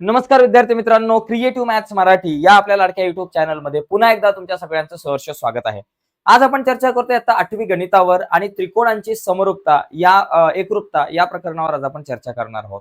नमस्कार विद्यार्थी मित्रांनो क्रिएटिव्ह मॅथ्स मराठी या आपल्या लाडक्या युट्यूब चॅनलमध्ये पुन्हा एकदा तुमच्या सगळ्यांचं सहर्ष स्वागत आहे. आज आपण चर्चा करतोय आता आठवी गणितावर आणि त्रिकोणांची समरूपता या एकरूपता या प्रकरणावर आज आपण चर्चा करणार आहोत.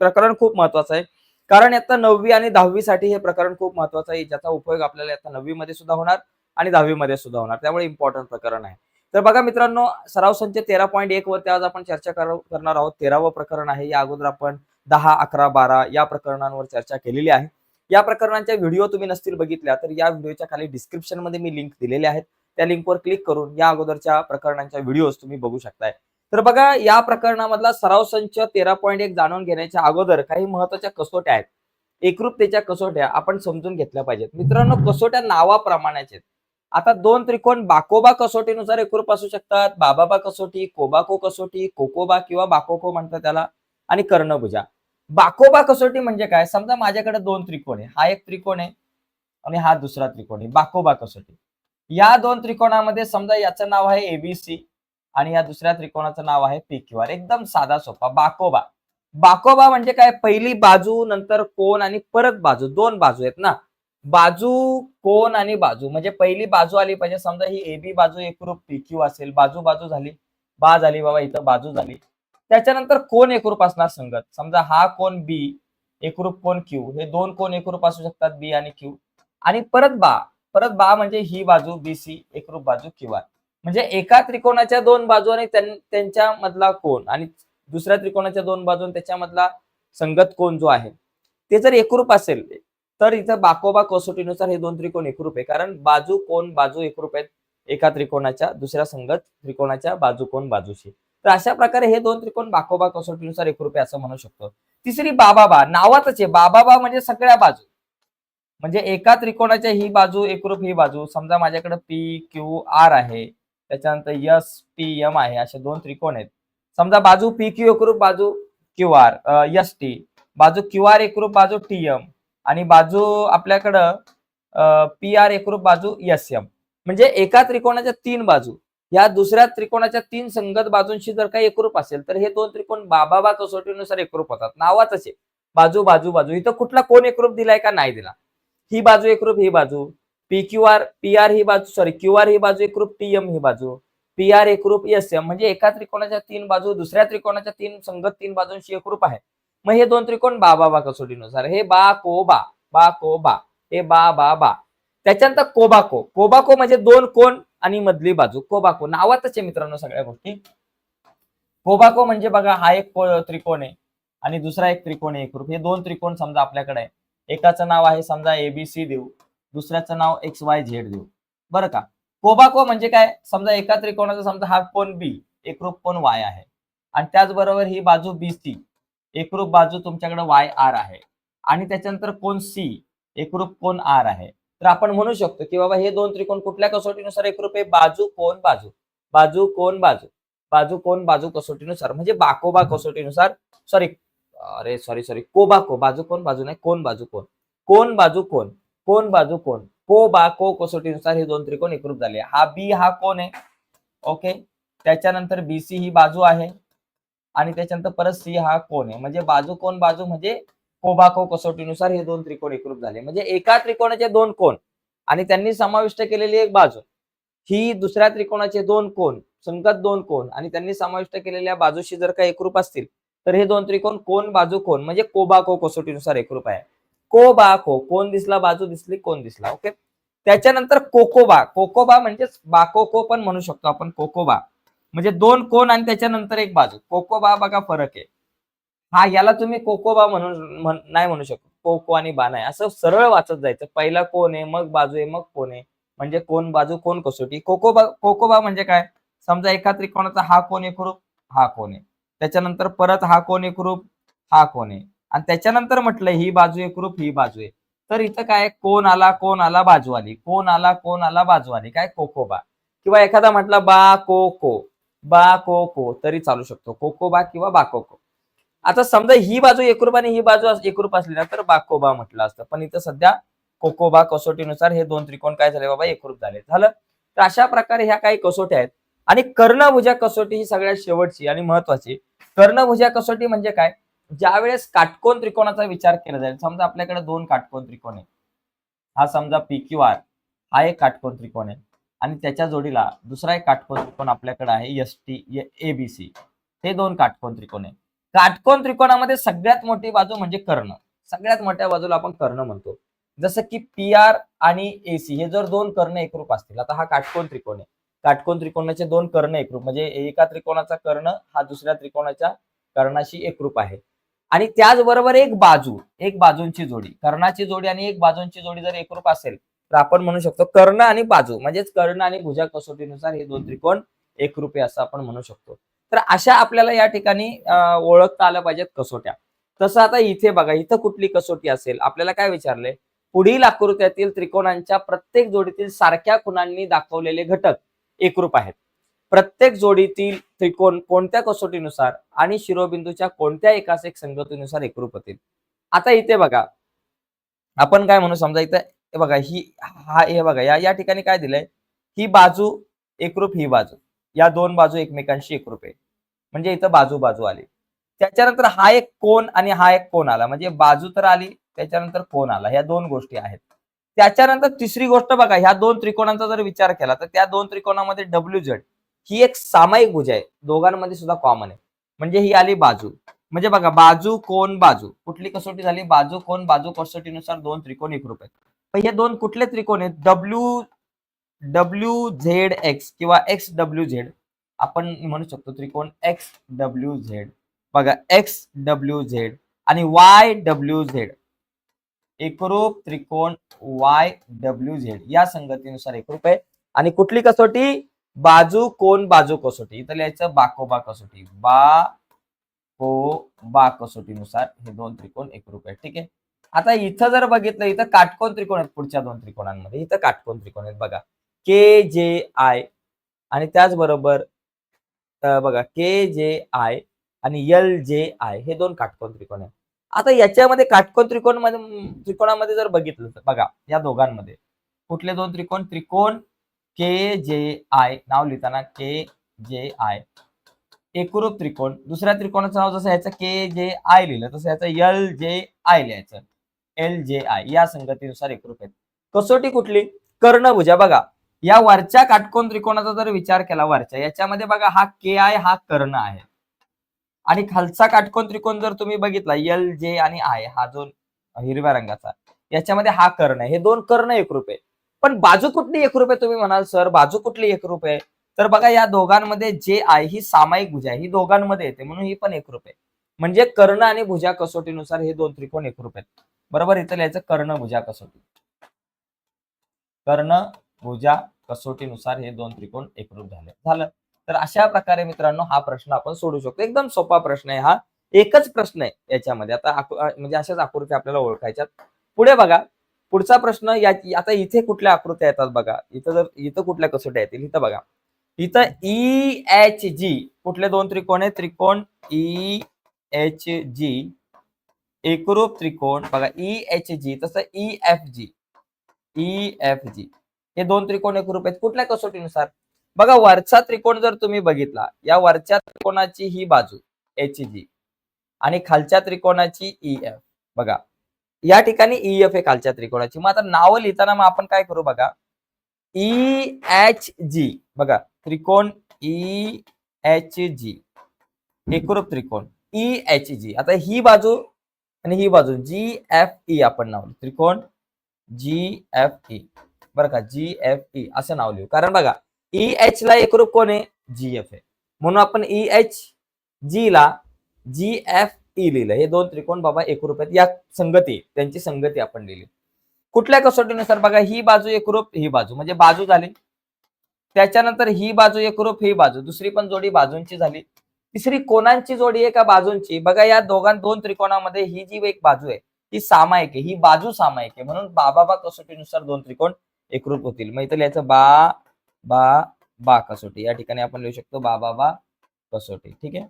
प्रकरण खूप महत्वाचं आहे. कारण आता नववी आणि दहावी साठी हे प्रकरण खूप महत्वाचं आहे ज्याचा उपयोग आपल्याला आता नववी मध्ये सुद्धा होणार आणि दहावी मध्ये सुद्धा होणार. त्यामुळे इम्पॉर्टंट प्रकरण आहे. तर बघा मित्रांनो सराव संच तेरा पॉईंट एक वरती आज आपण चर्चा करणार आहोत. तेरावं प्रकरण आहे. या अगोदर आपण दहा अकरा बारा या प्रकरणांवर चर्चा केलेली आहे. या प्रकरणांच्या व्हिडिओ तुम्ही नसतील बघितल्या तर या व्हिडिओच्या खाली डिस्क्रिप्शनमध्ये मी लिंक दिलेले आहेत. त्या लिंकवर क्लिक करून या अगोदरच्या प्रकरणांच्या व्हिडिओज तुम्ही बघू शकताय. तर बघा या प्रकरणामधला सराव संच तेरा पॉईंट एक जाणून घेण्याच्या अगोदर काही महत्त्वाच्या कसोट्या आहेत. एकरूपतेच्या कसोट्या आपण समजून घेतल्या पाहिजेत. मित्रांनो कसोट्या नावाप्रमाणेच आहेत. आता दोन त्रिकोण बाकोबा कसोटीनुसार एकरूप असू शकतात. बाबाबा कसोटी कोबाको कसोटी कोकोबा किंवा बाकोको म्हणतात त्याला. आणि कर्णभुजा. बाकोबा कसोटी म्हणजे काय? समजा माझ्याकडे दोन त्रिकोण आहे. हा एक त्रिकोण आहे आणि हा दुसरा त्रिकोण आहे. बाकोबा कसोटी. या दोन त्रिकोणामध्ये समजा याचं नाव आहे एबीसी आणि या दुसऱ्या त्रिकोणाचं नाव आहे पी क्यू आर एकदम साधा सोपा. बाकोबा. बाकोबा म्हणजे काय? पहिली बाजू नंतर कोण आणि परत बाजू. दोन बाजू आहेत ना. बाजू कोण आणि बाजू. म्हणजे पहिली बाजू आली पाहिजे. समजा ही एबी बाजू एकरूप पी क्यू असेल. बाजू बाजू झाली. बा झाली बाबा. इथं बाजू झाली. त्याच्यानंतर कोण एकरूप असणार संगत? समजा हा कोण बी एकरूप कोण क्यू हे दोन कोण एकरूप असू शकतात बी आणि क्यू आणि परत बा परत बा म्हणजे ही बाजू बी सी एकरूप बाजू क्यू आर म्हणजे एका त्रिकोणाच्या दोन बाजू आणि त्यांच्या मधला कोण आणि दुसऱ्या त्रिकोणाच्या दोन बाजू त्याच्यामधला संगत कोण जो आहे ते जर एकरूप असेल तर इथं बाकोबा कसोटीनुसार हे दोन त्रिकोण एकरूप आहे. कारण बाजू कोण बाजू एकरूप आहेत एका त्रिकोणाच्या दुसऱ्या संगत त्रिकोणाच्या बाजू कोण बाजूशी. तर अशा प्रकारे हे दोन त्रिकोण बाकोबा कसोटीनुसार एकरूप आहे असं म्हणू शकतो. तिसरी बाबाबा नावातच आहे. बाबाबा म्हणजे सगळ्या बाजू. म्हणजे एका त्रिकोणाच्या ही बाजू एकरूप ही बाजू. समजा माझ्याकडे पी क्यू आर आहे. त्याच्यानंतर यस पी एम आहे. असे दोन त्रिकोण आहेत. समजा बाजू पी क्यू एकरूप बाजू क्यू आर यस टी बाजू क्यू आर एकरूप बाजू टी एम आणि बाजू आपल्याकडं पी आर एकरूप बाजू एस एम म्हणजे एका त्रिकोणाच्या तीन बाजू. या दुसऱ्या त्रिकोणाच्या तीन संगत बाजूंशी जर काही एकरूप असेल तर हे दोन त्रिकोण बाबाबा कसोटीनुसार एकरूप होतात. नावाच असे. बाजू बाजू बाजू. इथं कुठला कोण एकरूप दिलाय का नाही दिला? ही बाजू एकरूप ही बाजू. P Q R P R ही बाजू सॉरी क्यू आर ही बाजू एकरूप टी एम ही बाजू. पी आर एकरूप एस एम म्हणजे एका त्रिकोणाच्या तीन बाजू दुसऱ्या त्रिकोणाच्या तीन संगत तीन बाजूंशी एकरूप आहे. मग हे दोन त्रिकोण बा बा बा कसोटीनुसार. हे बा को बा बा को बा. हे बा बा बा. त्याच्यानंतर कोबाको. कोबाको म्हणजे दोन कोण आणि मधली बाजू. कोबाको. नावातच आहे मित्रांनो सगळ्या गोष्टी. कोबाको म्हणजे बघा हा एक त्रिकोण आहे आणि दुसरा एक त्रिकोण आहे एकरूप हे दोन त्रिकोण समजा आपल्याकडे आहे. एकाचं नाव आहे समजा एबीसी देऊ. दुसऱ्याचं नाव एक्स वाय झेड देऊ. बरं का? कोबाको म्हणजे काय? समजा एका त्रिकोणाचा समजा हा कोण बी एकरूप कोण वाय आहे. आणि त्याचबरोबर ही बाजू बी सी एकरूप बाजू तुमच्याकडे वाय आर आहे. आणि त्याच्यानंतर कोण सी एकरूप कोण आर आहे. तर आपण म्हणू शकतो की बाबा हे दोन त्रिकोण कुठल्या कसोटीनुसार एक आहे? बाजू कोण बाजू. बाजू कोण बाजू. बाजू कोण बाजू कसोटीनुसार. म्हणजे बाकोबा कसोटीनुसार. सॉरी अरे सॉरी सॉरी कोबाको बाजू कोण बाजू नाही. कोण बाजू कोण कोण बाजू कोण कोण बाजू कोण को बा को कसोटीनुसार हे दोन त्रिकोण एकरूप झाले. हा बी हा कोण आहे. ओके त्याच्यानंतर बीसी ही बाजू आहे. आणि त्याच्यानंतर परत सी हा कोण आहे. म्हणजे बाजू कोण बाजू म्हणजे कोबाको कसोटीनुसार हे दोन त्रिकोण एकरूप झाले. म्हणजे एका त्रिकोणाचे दोन कोण आणि त्यांनी समाविष्ट केलेली एक बाजू. ही दुसऱ्या त्रिकोणाचे दोन कोण संगत दोन कोण आणि त्यांनी समाविष्ट केलेल्या बाजूशी जर का एकरूप असतील तर हे दोन त्रिकोण कोण बाजू कोण म्हणजे कोबाको कसोटीनुसार एकरूप आहे. कोबाको कोण दिसला बाजू दिसली कोण दिसला ओके? त्याच्यानंतर कोकोबा कोकोबा म्हणजेच बाकोको पण म्हणू शकतो आपण कोकोबा. म्हणजे दोन कोण आणि त्याच्यानंतर एक बाजू. कोकोबा बघा फरक आहे. हा याला तुम्ही कोकोबा म्हणून नाही म्हणू शकतो. कोको आणि बा नाही. असं सरळ वाचत जायचं. पहिला कोण आहे मग बाजू आहे मग कोण आहे. म्हणजे कोण बाजू कोण कसोटी. कोकोबा कोकोबा म्हणजे काय? समजा एका त्रिकोणाचा हा कोण एकरूप हा कोण आहे त्याच्यानंतर परत हा कोण एकरूप हा कोण आहे आणि त्याच्यानंतर म्हटलं ही बाजू एकरूप ही बाजू आहे तर इथं काय? कोण आला कोण आला बाजू आली. कोण आला कोण आला बाजू आली. काय? कोकोबा किंवा एखादा म्हटला बा को को बा को को तरी चालू शकतो. कोकोबा किंवा बाकोको आता समजा ही बाजू एकरूप आणि ही बाजू एकरूप असली ना तर बाकोबा म्हटलं असतं. पण इथं सध्या कोकोबा कसोटीनुसार हे दोन त्रिकोण काय झाले बाबा? एकरूप झाले. झालं? तर अशा प्रकारे ह्या काही कसोट्या आहेत. आणि कर्णभुजा कसोटी ही सगळ्यात शेवटची आणि महत्वाची. कर्णभुजा कसोटी म्हणजे काय? ज्या वेळेस काटकोन त्रिकोणाचा विचार केला जाईल. समजा आपल्याकडे दोन काटकोन त्रिकोण आहे हा समजा पी क्यू आर हा एक काटकोन त्रिकोण आहे. आणि त्याच्या जोडीला दुसरा एक काटकोन त्रिकोण आपल्याकडे आहे S T A B C. हे दोन काटकोन त्रिकोण आहे काटकोन त्रिकोणामध्ये सगळ्यात मोठी बाजू म्हणजे कर्ण. सगळ्यात मोठ्या बाजूला आपण कर्ण म्हणतो. जसं की पी आर आणि एसी हे जर दोन कर्ण एकरूप असतील आता हा काटकोन त्रिकोण आहे. काटकोन त्रिकोणाचे दोन कर्ण एकरूप म्हणजे एका त्रिकोणाचा कर्ण हा दुसऱ्या त्रिकोणाच्या कर्णाशी एकरूप आहे. आणि त्याचबरोबर एक बाजू एक बाजूंची जोडी. कर्णाची जोडी आणि एक बाजूंची जोडी जर एकरूप असेल तर आपण म्हणू शकतो कर्ण आणि बाजू. म्हणजेच कर्ण आणि भुजा कसोटीनुसार हे दोन त्रिकोण एकरूप आहे असं आपण म्हणू शकतो. तर अशा आपल्याला या ठिकाणी ओळखता आल्या पाहिजेत कसोट्या. तसं आता इथे बघा इथं कुठली कसोटी असेल? आपल्याला काय विचारलंय? पुढील आकृत्यातील त्रिकोणांच्या प्रत्येक जोडीतील सारख्या खुणांनी दाखवलेले घटक एकरूप आहेत. प्रत्येक जोडीतील त्रिकोण कोणत्या कसोटीनुसार आणि शिरोबिंदूच्या कोणत्या एकास एक संगतीनुसार एकरूप होतील? आता इथे बघा आपण काय म्हणू समजा इथं हे बघा ही हा हे बघा या या ठिकाणी काय दिलंय? ही बाजू एकरूप ही बाजू. या दोन बाजू एकमेकांशी एकरूप आहे. म्हणजे इथं बाजू बाजू आली. त्याच्यानंतर हा एक कोण आणि हा एक कोण आला. म्हणजे बाजू तर आली त्याच्यानंतर कोण आला. ह्या दोन गोष्टी आहेत. त्याच्यानंतर तिसरी गोष्ट बघा ह्या दोन त्रिकोणांचा जर विचार केला तर त्या दोन त्रिकोणामध्ये डब्ल्यू झेड ही एक सामायिक भुज आहे. दोघांमध्ये सुद्धा कॉमन आहे. म्हणजे ही आली बाजू. म्हणजे बघा बाजू कोण बाजू. कुठली कसोटी झाली? बाजू कोण बाजू कसोटीनुसार दोन त्रिकोण एकरूप आहेत. पण हे दोन कुठले त्रिकोण आहेत? डब्ल्यू डब्ल्यू झेड एक्स किंवा एक्स डब्ल्यू झेड आपण म्हणू शकतो त्रिकोण एक्स डब्ल्यू झेड बघा एक्स डब्ल्यू झेड आणि वाय डब्ल्यू झेड एकरूप त्रिकोण वाय डब्ल्यू झेड या संगतीनुसार एकरूप आहे. आणि कुठली कसोटी? बाजू कोण बाजू कसोटी. इथं लिहायचं बाकोबा कसोटी. बा को बा कसोटीनुसार हे दोन त्रिकोण एकरूप आहे ठीक आहे? आता इथं जर बघितलं इथं काटकोण त्रिकोण आहेत पुढच्या दोन त्रिकोणांमध्ये. इथं काटकोण त्रिकोण आहेत. बघा के जे आय आणि त्याचबरोबर बघा के जे आय आणि एल जे आय हे दोन काटकोन त्रिकोण आहे आता याच्यामध्ये काटकोन त्रिकोणमध्ये त्रिकोणामध्ये जर बघितलं तर बघा या दोघांमध्ये कुठले दोन त्रिकोण? त्रिकोण के जे आय नाव लिहिताना के जे आय एकरूप त्रिकोण. दुसऱ्या त्रिकोणाचं नाव जसं याचं के जे आय लिहिलं तसं याचं एल जे आय लिहायचं. एल जे आय या संगतीनुसार एकरूप आहेत. कसोटी कुठली? कर्णभुजा. बघा या वरच्या काटकोन त्रिकोणाचा जर विचार केला वरच्या याच्यामध्ये बघा हा के आय हा कर्ण आहे. आणि खालचा काटकोन त्रिकोण जर तुम्ही बघितला एल जे आणि आय हा जो हिरव्या रंगाचा याच्यामध्ये हा कर्ण आहे. हे दोन कर्ण एकरूप आहे पण बाजू कुठली एकरूप आहे तुम्ही म्हणाल सर? बाजू कुठली एकरूप आहे तर बघा या दोघांमध्ये जे आय ही सामायिक भुजा आहे. ही दोघांमध्ये येते म्हणून ही पण एकरूप आहे म्हणजे कर्ण आणि भुजा कसोटीनुसार हे दोन त्रिकोण एकरूप आहेत. बरोबर? इथं लिहायचं कर्ण भुजा कसोटी. कर्ण भुजा कसोटीनुसार हे दोन त्रिकोण एकरूप झाले. झालं. तर अशा प्रकारे मित्रांनो हा प्रश्न आपण सोडू शकतो. एकदम सोपा प्रश्न आहे हा. एकच प्रश्न आहे याच्यामध्ये. आता म्हणजे अशाच आकृती आपल्याला ओळखायच्यात. पुढे बघा. पुढचा प्रश्न या आता इथे कुठल्या आकृत्या येतात बघा. इथं जर इथं कुठल्या कसोट्या येतील? इथं बघा. इथं ई एच जी कुठले दोन त्रिकोण आहे त्रिकोण ई एच जी एकरूप त्रिकोण. बघा ई एच जी तसं E F G E F G हे दोन त्रिकोण एकरूप आहेत. कुठल्या कसोटीनुसार? बघा वरचा त्रिकोण जर तुम्ही बघितला या वरच्या त्रिकोणाची ही बाजू एच जी आणि खालच्या त्रिकोणाची ई एफ बघा या ठिकाणी ई एफ आहे खालच्या त्रिकोणाची. मग आता नावं लिहिताना मग आपण काय करू बघा? ई एच जी बघा त्रिकोण ई एच जी एकरूप त्रिकोण ई एच जी आता ही बाजू आणि ही बाजू जी एफ ई आपण नाव त्रिकोण जी एफ ई बरं का जी एफ ई असं नाव लिहू. कारण बघा ई एच ला एकरूप कोण आहे? जी एफ आहे म्हणून आपण ई एच जी ला जी एफ ई लिहिलं. हे दोन त्रिकोण बाबा एकरूप आहेत. या संगती त्यांची संगती आपण लिहिली. कुठल्या कसोटीनुसार बघा ही बाजू एकरूप ही बाजू. म्हणजे बाजू झाली. त्याच्यानंतर ही बाजू एकरूप ही बाजू. दुसरी पण जोडी बाजूंची झाली. तिसरी कोणांची जोडी आहे का बाजूंची? बघा या दोघां दोन त्रिकोणामध्ये ही जी एक बाजू आहे ही सामायिक आहे. ही बाजू सामायिक आहे. म्हणून बाबा कसोटीनुसार दोन त्रिकोण एकरूप होतील. मग इथं लिहायचं बा बा बा कसोटी. या ठिकाणी आपण लिहू शकतो बा बा बा कसोटी. ठीक आहे?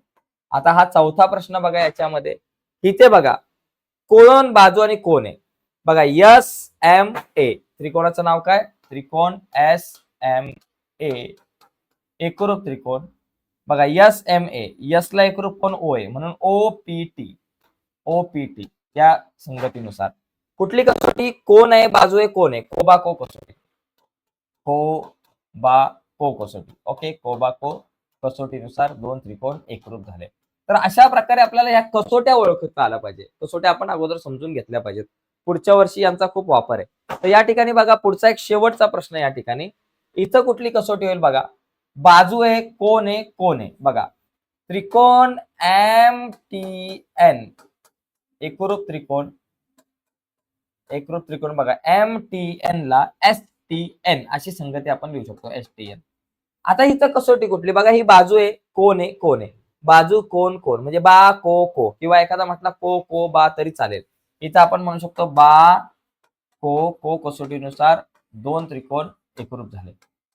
आता हा चौथा प्रश्न बघा याच्यामध्ये. इथे बघा कोण बाजू आणि कोण आहे? बघा एस एम ए. त्रिकोणाचं नाव काय? त्रिकोण एस एम ए. एकरूप त्रिकोण. बघा एस एम ए. एस ला एकरूप कोण? ओ ए म्हणून ओ पी टी. ओपीटी या संगतीनुसार. कुठली कसोटी? कोण आहे? बाजू आहे? कोण आहे? कोबाको कसोटी. को बा को कसोटी. ओके कोबाको कसोटीनुसार दोन त्रिकोण एकरूप झाले. तर अशा प्रकारे आपल्याला ह्या कसोट्या ओळखता आल्या पाहिजे कसोट्या आपण अगोदर समजून घेतल्या पाहिजेत. पुढच्या वर्षी यांचा खूप वापर आहे. तर या ठिकाणी बघा पुढचा एक शेवटचा प्रश्न या ठिकाणी. इथं कुठली कसोटी होईल बघा? बाजू आहे कोण आहे? कोण आहे? बघा. त्रिकोण एम टी एन एकरूप त्रिकोण एकरूप त्रिकोण बघा. एम टी एन ला एस टी एन अशी संगती आपण लिहू शकतो एस टी एन आता इथं कसोटी कुठली? बघा ही बाजू आहे कोण आहे कोण आहे. बाजू कोण कोण म्हणजे बा को को. किंवा एखादा म्हटला को को बा तरी चालेल. इथं आपण म्हणू शकतो बा को को कसोटीनुसार दोन त्रिकोण एकरूप झाले.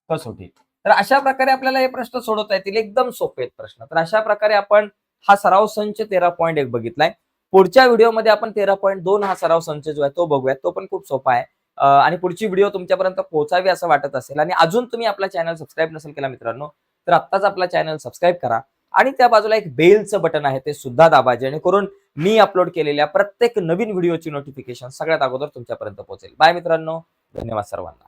कसोटी. तर अशा प्रकारे आपल्याला हे प्रश्न सोडवता येतील. एकदम सोपे आहेत प्रश्न. तर अशा प्रकारे आपण हा सराव संच तेरा पॉईंट एक बघितलाय. पुढच्या व्हिडिओमध्ये आपण तेरा पॉईंट दोन हा सराव संच जो आहे तो बघूया. तो पण खूप सोपा आहे. आणि पुढची व्हिडिओ तुमच्यापर्यंत पोहोचावी असं वाटत असेल आणि अजून तुम्ही आपला चॅनल सबस्क्राईब नसेल केला मित्रांनो तर आत्ताच आपला चॅनल सबस्क्राईब करा. आणि त्या बाजूला एक बेलचं बटन आहे ते सुद्धा दाबा जेणेकरून मी अपलोड केलेल्या प्रत्येक नवीन व्हिडिओची नोटिफिकेशन सगळ्यात अगोदर तुमच्यापर्यंत पोहोचेल. बाय मित्रांनो धन्यवाद सर्वांना.